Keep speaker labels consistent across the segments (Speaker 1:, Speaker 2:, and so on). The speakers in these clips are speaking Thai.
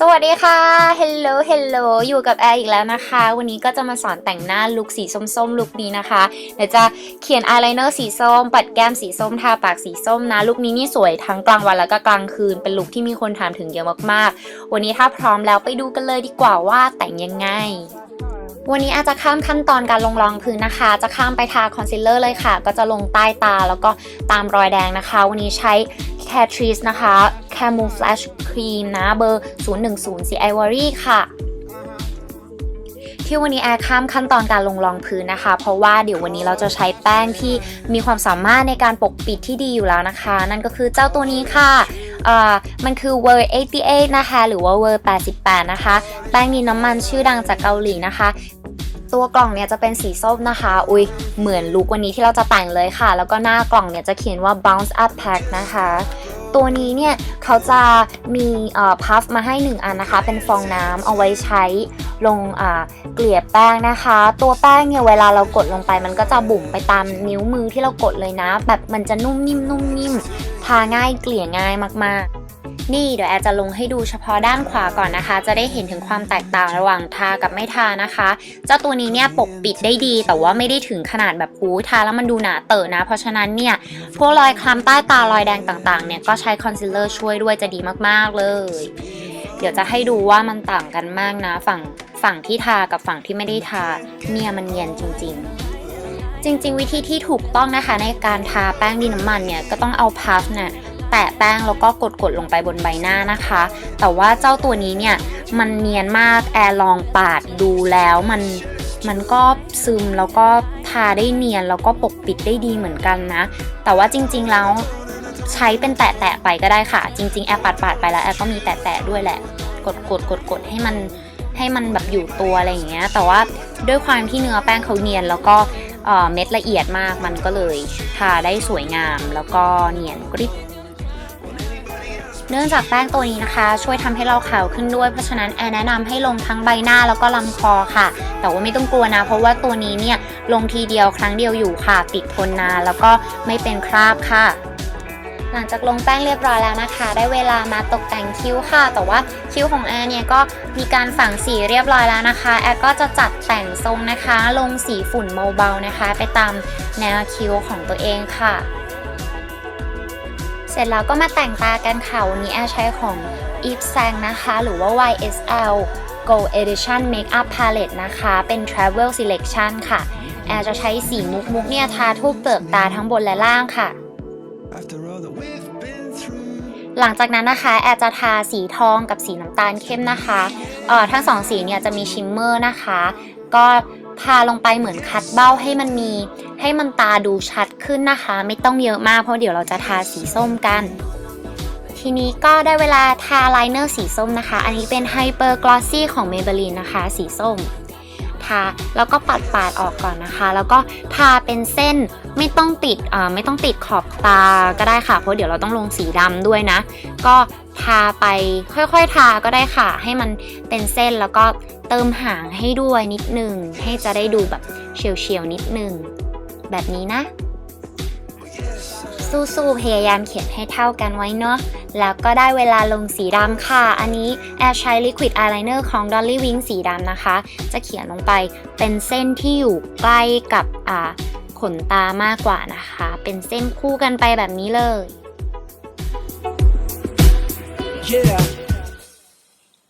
Speaker 1: สวัสดีค่ะ Hello Hello อยู่กับแอร์อีกแล้วนะคะ วันนี้ก็จะมาสอนแต่งหน้าลุคสีส้มๆลุคนี้นะคะ เดี๋ยวจะเขียนอายไลเนอร์สีส้ม ปัดแก้มสีส้ม ทาปากสีส้มนะ ลุคนี้นี่สวยทั้งกลางวันแล้วก็กลางคืน เป็นลุคที่มีคนถามถึงเยอะมากๆ วันนี้ถ้าพร้อมแล้วไปดูกันเลยดีกว่าว่าแต่งยังไง วันนี้อาจจะข้ามขั้นตอนการลงรองพื้นนะคะ จะข้ามไปทาคอนซีลเลอร์เลยค่ะ ก็จะลงใต้ตาแล้วก็ตามรอยแดงนะคะ วันนี้ใช้ Catrice นะคะ Camouflage Cream นะเบอร์ 010สี Ivory ค่ะที่วันนี้แอร์ข้ามขั้นตอนการลงรองพื้นนะคะ เพราะว่าเดี๋ยววันนี้เราจะใช้แป้งที่มีความสามารถในการปกปิดที่ดีอยู่แล้วนะคะ นั่นก็คือเจ้าตัวนี้ค่ะมันคือ w o r 88 นะคะ หรือว่า w o r 88 นะคะ ป้งดินน้ำมันชื่อดังจากเกาหลีนะคะ ตัวกล่องเนี่ยจะเป็นสีส้มนะคะ อุ้ยเหมือนลุควันนี้ที่เราจะแต่งเลยค่ะ แล้วก็หน้ากล่องเนี่ยจะเขียนว่า bounce up pack นะคะตัวนี้เนี่ยเขาจะมีพัฟมาให้ 1 อันนะคะ เป็นฟองน้ำเอาไว้ใช้ลงเกลี่ยแป้งนะคะ ตัวแป้งเนี่ยเวลาเรากดลงไป มันก็จะบุ๋มไปตามนิ้วมือที่เรากดเลยนะ แบบมันจะนุ่มนิ่มนุ่มนิ่มทาง่ายเกลี่ยง่ายมากๆ นี่เดี๋ยวแอร์จะลงให้ดูเฉพาะด้านขวาก่อนนะคะ จะได้เห็นถึงความแตกต่างระหว่างทากับไม่ทานะคะ เจ้าตัวนี้เนี่ยปกปิดได้ดี แต่ว่าไม่ได้ถึงขนาดแบบปูทาแล้วมันดูหนาเตอะนะ เพราะฉะนั้นเนี่ยพวกรอยคล้ำใต้ตารอยแดงต่างๆเนี่ยก็ใช้คอนซีลเลอร์ช่วยด้วยจะดีมากๆเลย เดี๋ยวจะให้ดูว่ามันต่างกันมากนะ ฝั่งฝั่งที่ทากับฝั่งที่ไม่ได้ทาเนี่ยมันเนียนจริง ๆจริงๆ วิธีที่ถูกต้องนะคะในการทาแป้งดินน้ำมันเนี่ยก็ต้องเอาพัฟเนี่ย แตะแป้งแล้วก็กดๆลงไปบนใบหน้านะคะ แต่ว่าเจ้าตัวนี้เนี่ยมันเนียนมากแอร์ลองปาดดูแล้วมันมันก็ซึมแล้วก็ทาได้เนียนแล้วก็ปกปิดได้ดีเหมือนกันนะ แต่ว่าจริง ๆแล้วใช้เป็นแตะๆไปก็ได้ค่ะ จริง ๆ แอร์ปาดปาดๆไปแล้วแอร์ก็มีแตะๆด้วยแหละ กดกดกดกดให้มันให้มันแบบอยู่ตัวอะไรอย่างเงี้ย แต่ว่าด้วยความที่เนื้อแป้งเขาเนียนแล้วก็เอ่อเม็ดละเอียดมากมันก็เลยทาได้สวยงามแล้วก็เนียนกริบ เนื่องจากแป้งตัวนี้นะคะ ช่วยทำให้เราขาวขึ้นด้วย เพราะฉะนั้นแอนแนะนำให้ลงทั้งใบหน้าแล้วก็ลำคอค่ะ แต่ว่าไม่ต้องกลัวนะ เพราะว่าตัวนี้เนี่ยลงทีเดียวครั้งเดียวอยู่ค่ะ ติดทนนานแล้วก็ไม่เป็นคราบค่ะ หลังจากลงแป้งเรียบร้อยแล้วนะคะ ได้เวลามาตกแต่งคิ้วค่ะ แต่ว่าคิ้วของแอร์เนี่ยก็มีการฝังสีเรียบร้อยแล้วนะคะ แอร์ก็จะจัดแต่งทรงนะคะ ลงสีฝุ่นเบาๆนะคะ ไปตามแนวคิ้วของตัวเองค่ะ สร็จแล้วก็มาแต่งตากันค่ะ วันนี้แอร์ใช้ของ Eve Sang นะคะ หรือว่า YSL Gold Edition Makeup Palette นะคะ เป็น Travel Selection ค่ะ แอร์จะใช้สีมุกมุกเนี่ยทาทั่วเปลือกตาทั้งบนและล่างค่ะ หลังจากนั้นนะคะ แอร์จะทาสีทองกับสีน้ำตาลเข้มนะคะเอ่อทั้งสองสีเนี่ยจะมีชิมเมอร์นะคะ ก็ ทาลงไปเหมือนคัดเบ้าให้มันมี ให้มันตาดูชัดขึ้นนะคะ ไม่ต้องเยอะมากเพราะเดี๋ยวเราจะทาสีส้มกัน ทีนี้ก็ได้เวลาทาไลเนอร์สีส้มนะคะ อันนี้เป็น Hyper Glossy ของ Maybelline นะคะ สีส้มทาแล้วก็ปัดปาดออกก่อนนะคะ แล้วก็ทาเป็นเส้นไม่ต้องติดอ่าไม่ต้องติดขอบตาก็ได้ค่ะ เพราะเดี๋ยวเราต้องลงสีดำด้วยนะ ก็ทาไปค่อยๆทาก็ได้ค่ะ ให้มันเป็นเส้นแล้วก็ เติมหางให้ด้วยนิดหนึ่งให้จะได้ดูแบบเฉียวๆนิดหนึ่งแบบนี้นะ สู้ๆพยายามเขียนให้เท่ากันไว้เนาะแล้วก็ได้เวลาลงสีดำค่ะ อันนี้แอร์ใช้ Liquid Eyeliner ของ Dolly Wing สีดำนะคะ จะเขียนลงไปเป็นเส้นที่อยู่ใกล้กับอ่าขนตามากกว่านะคะ เป็นเส้นคู่กันไปแบบนี้เลย
Speaker 2: Yeah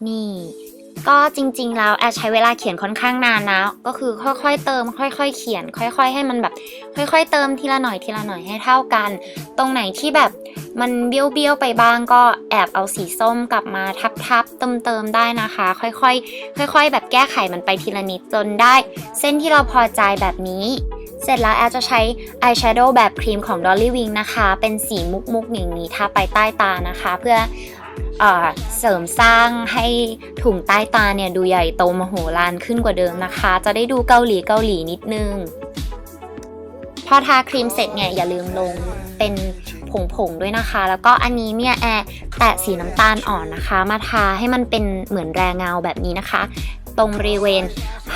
Speaker 1: นี่ ก็จริงๆ แล้วแอร์ใช้เวลาเขียนค่อนข้างนานนะ ก็คือค่อยๆ เติม ค่อยๆ เขียน ค่อย ๆ ให้มันแบบ ค่อย ๆ เติมทีละหน่อยทีละหน่อยให้เท่ากัน ตรงไหนที่แบบมันเบี้ยวๆ ไปบ้างก็แอบเอาสีส้มกลับมาทับๆ เติมๆ ได้นะคะ ค่อยๆ ค่อย ๆ แบบแก้ไขมันไปทีละนิดจนได้ เส้นที่เราพอใจแบบนี้ เสร็จแล้วแอร์จะใช้อายแชโดว์แบบครีมของ Dolly Wing นะคะ เป็นสีมุกๆ อย่างนี้ทาไปใต้ตานะคะ เพื่อ เสริมสร้างให้ถุงใต้ตาเนี่ยดูใหญ่โตมโหฬารขึ้นกว่าเดิมนะคะ จะได้ดูเกาหลีเกาหลีนิดนึง พอทาครีมเสร็จเนี่ยอย่าลืมลงเป็นผงๆด้วยนะคะ แล้วก็อันนี้เนี่ยแอแตะสีน้ำตาลอ่อนนะคะ มาทาให้มันเป็นเหมือนแรงเงาแบบนี้นะคะ ตรงบริเวณ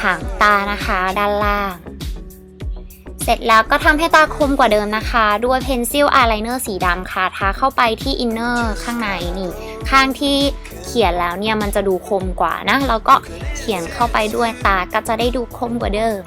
Speaker 1: หางตานะคะ ด้านล่าง เสร็จแล้วก็ทำให้ตาคมกว่าเดิมนะคะ ด้วยเพนซิลอายไลเนอร์สีดำค่ะทาเข้าไปที่อินเนอร์ข้างในนี่ ข้างที่เขียนแล้วเนี่ยมันจะดูคมกว่านะ แล้วก็เขียนเข้าไปด้วยตาก็จะได้ดูคมกว่าเดิม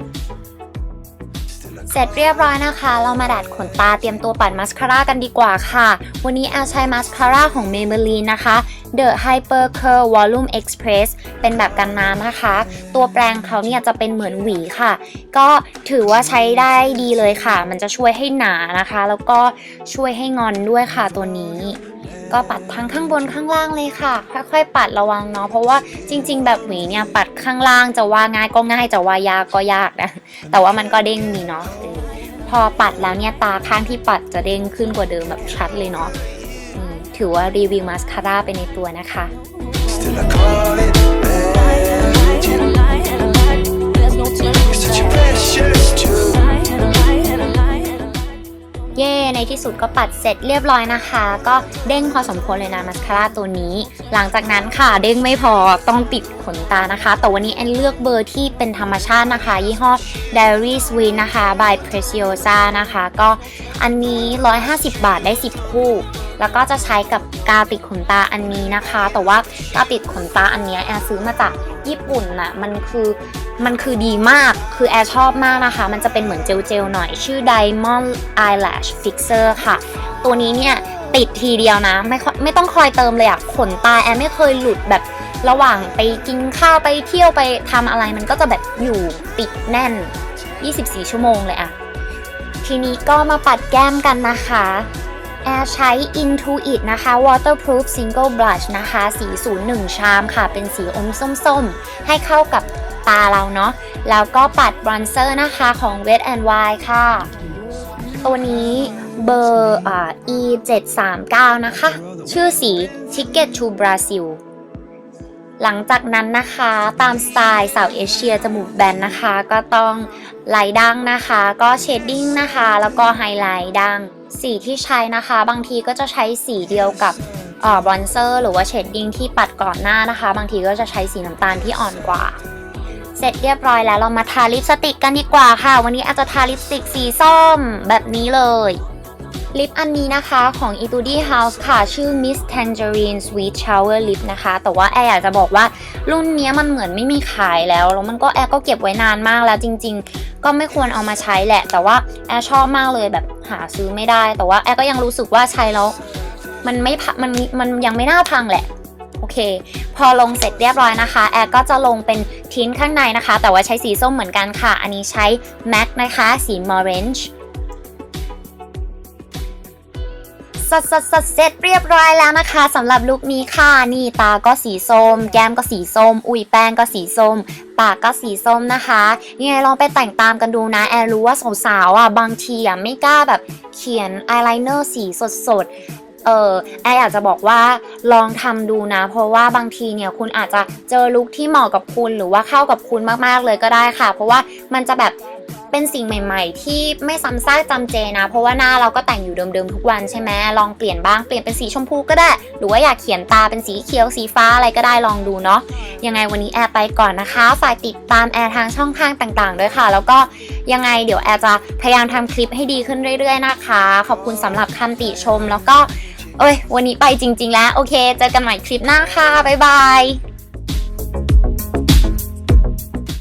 Speaker 1: เสร็จเรียบร้อยนะคะ เรามาดัดขนตาเตรียมตัวปัดมัสคาร่ากันดีกว่าค่ะ วันนี้แอลใช้มัสคาร่าของ Maybelline นะคะ The Hyper Curl Volume Express เป็นแบบกันน้ำนะคะ ตัวแปรงเขาเนี่ยจะเป็นเหมือนหวีค่ะ ก็ถือว่าใช้ได้ดีเลยค่ะ มันจะช่วยให้หนานะคะ แล้วก็ช่วยให้งอนด้วยค่ะตัวนี้ ก็ปัดทั้งข้างบนข้างล่างเลยค่ะ ค่อยๆ ปัดระวังเนาะเพราะว่าจริง ๆ แบบหวีเนี่ยปัดข้างล่างจะว่าง่ายก็ง่ายจะว่ายากก็ยากนะแต่ว่ามันก็เด้งดีเนาะพอปัดแล้วเนี่ยตาข้างที่ปัดจะเด้งขึ้นกว่าเดิมแบบชัดเลยเนาะถือว่ารีวิวมาสคาร่าไปในตัวนะคะ
Speaker 2: Still I call it
Speaker 1: สุดก็ปัดเสร็จเรียบร้อยนะคะ ก็เด้งพอสมควรเลยนะมาสคาร่าตัวนี้ หลังจากนั้นค่ะเด้งไม่พอต้องติดขนตานะคะ แต่วันนี้แอนเลือกเบอร์ที่เป็นธรรมชาตินะคะ ยี่ห้อ Diary Sweet นะคะ by Preciosa นะคะ ก็อันนี้ 150 บาทได้ 10 คู่ แล้วก็จะใช้กับกาวติดขนตาอันนี้นะคะ แต่ว่ากาวติดขนตาอันนี้แอร์ซื้อมาจากญี่ปุ่นน่ะมันคือมันคือดีมากคือแอร์ชอบมากนะคะ มันจะเป็นเหมือนเจลๆหน่อยชื่อ Diamond Eyelash Fixer ค่ะ ตัวนี้เนี่ยติดทีเดียวนะ ไม่ค่อยไม่ต้องคอยเติมเลยอะขนตาแอร์ไม่เคยหลุดแบบระหว่างไปกินข้าวไปเที่ยวไปทำอะไรมันก็จะแบบอยู่ติดแน่น 24 ชั่วโมงเลยอะทีนี้ก็มาปัดแก้มกันนะคะ แอร์ใช้ Intuit นะคะ Waterproof Single Blush นะคะ สี 01 ชามค่ะ เป็นสีอมส้มๆ ให้เข้ากับตาเราเนาะ แล้วก็ปัดบรอนเซอร์นะคะของ Wet n Wild ค่ะ ตัวนี้เบอร์อ่า E 7 3 9นะคะ ชื่อสี Ticket to Brazil หลังจากนั้นนะคะตามสไตล์สาวเอเชียจมูกแบนนะคะ ก็ต้องไลท์ดังนะคะ ก็เชดดิ้งนะคะ แล้วก็ไฮไลท์ดัง สีที่ใช้นะคะ บางทีก็จะใช้สีเดียวกับบรอนเซอร์หรือว่าเชดดิ้งที่ปัดก่อนหน้านะคะ บางทีก็จะใช้สีน้ำตาลที่อ่อนกว่า เสร็จเรียบร้อยแล้วเรามาทาลิปสติกกันดีกว่าค่ะ วันนี้อาจจะทาลิปสติกสีส้มแบบนี้เลยลิปอันนี้นะคะของ e t u d i House ค่ะ ชื่อ Miss Tangerine Sweet Shower Lip นะคะ แต่ว่าแอร์อยากจะบอกว่ารุ่นนี้มันเหมือนไม่มีขายแล้ว แล้วมันก็แอร์ก็เก็บไว้นานมากแล้วจริง ๆ ก็ไม่ควรเอามาใช้แหละ แต่ว่าแอร์ชอบมากเลยแบบหาซื้อไม่ได้ แต่ว่าแอร์ก็ยังรู้สึกว่าใช้แล้วมันไม่พัมันมันยังไม่น่าพังแหละโอเค พอลงเสร็จเรียบร้อยนะคะ แอร์ก็จะลงเป็นทินข้างในนะคะ แต่ว่าใช้สีส้มเหมือนกันค่ะ อันนี้ใช้ MAC นะคะ สีมอร์เรนจ์ สดสดสดเสร็จเรียบร้อยแล้วนะคะสำหรับลุคนี้ค่ะนี่ตาก็สีส้ม แก้มก็สีส้ม อุ้ยแป้งก็สีส้ม ปากก็สีส้มนะคะยังไงลองไปแต่งตามกันดูนะแอรรู้ว่าสาวๆอะบางทีอะไม่กล้าแบบเขียนอายไลเนอร์สีสดๆเออแอร์อยากจะบอกว่าลองทำดูนะ เพราะว่าบางทีเนี่ยคุณอาจจะเจอลุคที่เหมาะกับคุณหรือว่าเข้ากับคุณมากๆเลยก็ได้ค่ะ เพราะว่ามันจะแบบ เป็นสิ่งใหม่ ๆ ที่ไม่ซ้ำซากจำเจนะ เพราะว่าหน้าเราก็แต่งอยู่เดิมๆทุกวันใช่ไหมลองเปลี่ยนบ้างเปลี่ยนเป็นสีชมพูก็ได้ หรือว่าอยากเขียนตาเป็นสีเขียวสีฟ้าอะไรก็ได้ลองดูเนาะยังไงวันนี้แอร์ไปก่อนนะคะฝากติดตามแอร์ทางช่องทางต่างๆด้วยค่ะ แล้วก็ยังไงเดี๋ยวแอร์จะพยายามทำคลิปให้ดีขึ้นเรื่อย ๆ นะคะ ขอบคุณสำหรับคำติชม แล้วก็เอ้ยวันนี้ไปจริง ๆ แล้วโอเคเจอกันใหม่คลิปหน้าค่ะบ๊ายบาย